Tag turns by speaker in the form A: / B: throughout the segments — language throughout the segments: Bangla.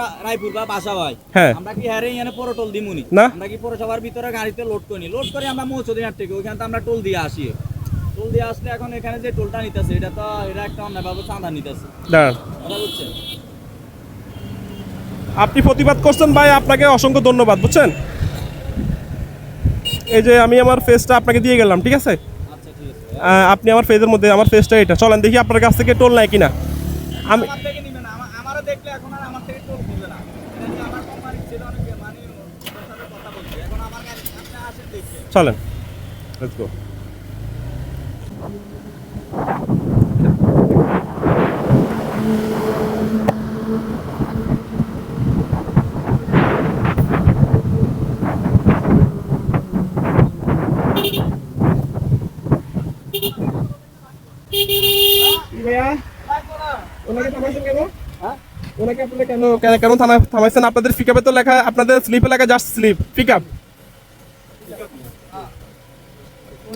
A: রায়পুর বা বাসা ভাই
B: হ্যাঁ।
A: আমরা কি হ্যারে এখানে পরে টোল দিমুনি? আমরা কি পৌরসভার ভিতরে গাড়িতে লোড করি লোড করে আমরা মৌচুদিনার থেকে ওইখানে তো আমরা টোল দিয়ে আসি। টোল দিয়ে আসলে এখন এখানে যে টোলটা নিতেছে এটা তো এটা একটা অন্যায়ভাবে চাঁদা নিতেছে। বুঝছেন
B: আপনি প্রতিবাদ করছেন ভাই আপনাকে অসংখ্য ধন্যবাদ বুঝছেন? এই যে আমি আমার ফেসটা আপনাকে দিয়ে গেলাম ঠিক আছে?
A: আচ্ছা
B: আপনি আমার ফেসের মধ্যে আমার ফেসটা এটা। চলেন দেখি আপনার কাছ থেকে টোল নেয় কিনা। আমি
A: দেখলে এখন আর আমার থেকে টোল নিবে না। আমার কোম্পানি ছিল অনেকে মানে কথা বলছি। এখন আমার গাড়ি আপনি আসেন দেখছেন
B: চলেন লেটস গো ওনাকে থামাইছেন কেন?
A: হ্যাঁ?
B: কেন থামা- থামাইছেন? আপনাদের পিকআপে তো লেখা আপনাদের স্লিপে লেখা জাস্ট স্লিপ পিকআপ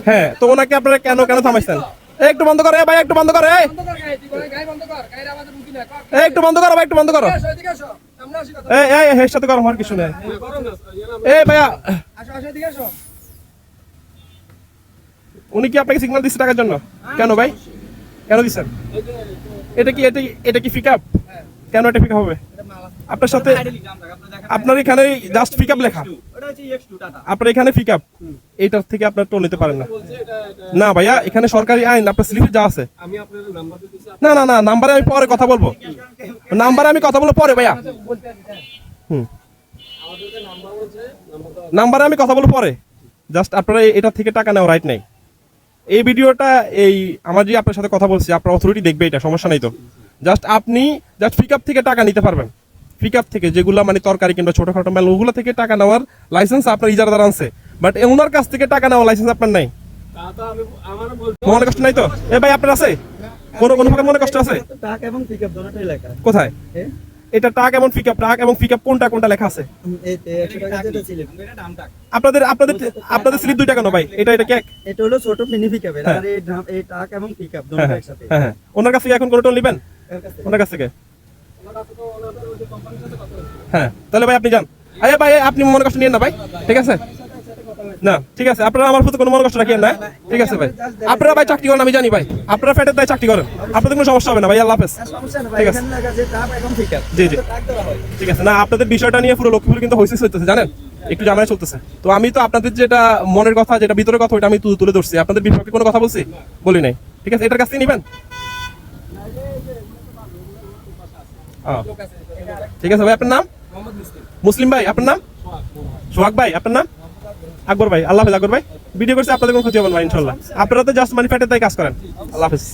B: হ্যাঁ তো ওনাকে আপনারা কেন কেন থামাইছেন? একটু বন্ধ করো ভাই, একটু বন্ধ করো একটু বন্ধ করো, ভাই, একটু বন্ধ করো। এই এই সাথে করো আমার কিছু নেই। এই ভাইয়া। উনি কি আপনাকে সিগন্যাল দিচ্ছে টাকার জন্য? কেন ভাই? কেন দিচ্ছেন এটা কি এটা এটা কি পিকআপ কেন এটা পিকআপ হবে? আপনার সাথে আপনার এখানে জাস্ট লেখা
A: হচ্ছে X2 টাটা
B: আপনার এখানে পিকআপ এইটার থেকে আপনার টোল নিতে পারেন না। না ভাইয়া, এখানে সরকারি আইন, আপনার স্লিপে যা আছে। না না না নাম্বারে আমি পরে কথা বলব। নাম্বারে আমি কথা বলব পরে ভাইয়া। হুম। নাম্বারে আমি কথা বলব পরে। জাস্ট আপনারা এটা থেকে টাকা নেওয়া রাইট নাই। এই ভিডিওটা এই আমার যে আপনার সাথে কথা বলছি, আপনার অথরিটি দেখবে এটা, সমস্যা নাই তো। জাস্ট আপনি জাস্ট পিকআপ থেকে টাকা নিতে পারবেন। পিকআপ থেকে যেগুলো মানে তরকারি কিংবা ছোটখাটো মেল ওগুলো থেকে টাকা নেওয়ার লাইসেন্স আপনার ইজারাদার আনছে। বাট ওনার কাছ থেকে টাকা নেওয়ার লাইসেন্স আপনার নাই। মনে কষ্ট নাই তো? এ ভাই আপনার আছে? কোনো কোনো মনে কষ্ট আছে?
A: টাক এবং পিকআপ দুটোই লেখা।
B: কোথায়? এটা টাক এবং পিকআপ টাক এবং পিকআপ কোনটা কোনটা লেখা আছে?
A: এই তে 100 টাকা যেটা ছিল এটা দাম টাক।
B: আপনাদের আপনাদের আপনাদের স্লিপ দুইটা কেন ভাই? এটা এটা কি এক?
A: এটা হলো ছোট মিনি পিকআপ
B: হ্যাঁ।
A: আর এই টাক এবং পিকআপ
B: হ্যাঁ
A: দুটো একসাথে।
B: হ্যাঁ হ্যাঁ। ওনার কাছ এখন কোনো টোল নেবেন? ওনার কাছ থেকে? হ্যাঁ তাহলে ভাই আপনি যান। আরে ভাই আপনি মনে কষ্ট নিয়েন না ভাই ঠিক আছে? না ঠিক আছে আপনারা আমার প্রতি কোনো মনে কষ্ট রাখিয়েন না ঠিক আছে ভাই? আপনারা ভাই চাকরি করেন আমি জানি ভাই। আপনারা ফ্যাটের দায় চাকরি করেন আপনাদের কোনো সমস্যা হবে না ভাই আল্লাহ হাফেজ। ঠিক আছে। জি, জি। ঠিক আছে না আপনাদের বিষয়টা নিয়ে পুরো লক্ষ্মীপুর কিন্তু হইসিস হইতেছে জানেন? একটু জামাই চলতেছে। তো আমি তো আপনাদের যেটা মনের কথা যেটা ভিতরের কথা ওইটা আমি তুলে ধরছি। আপনাদের বিপক্ষে কোনো কথা বলছি? বলি নাই। ঠিক আছে এটার কাছ থেকে নিবেন? ঠিক আছে ভাই, আপনার নাম? মুসলিম ভাই, আপনার নাম? সোহাগ ভাই, আপনার নাম? আকবর ভাই, আল্লাহ হাফেজ, আকবর ভাই। ভিডিও করছে, আপনাদের কোনো ক্ষতি হবে না, ইনশাল্লাহ। আপনারা তো জাস্ট মানি ফ্যাটের তাই কাজ করেন। আল্লাহ হাফেজ।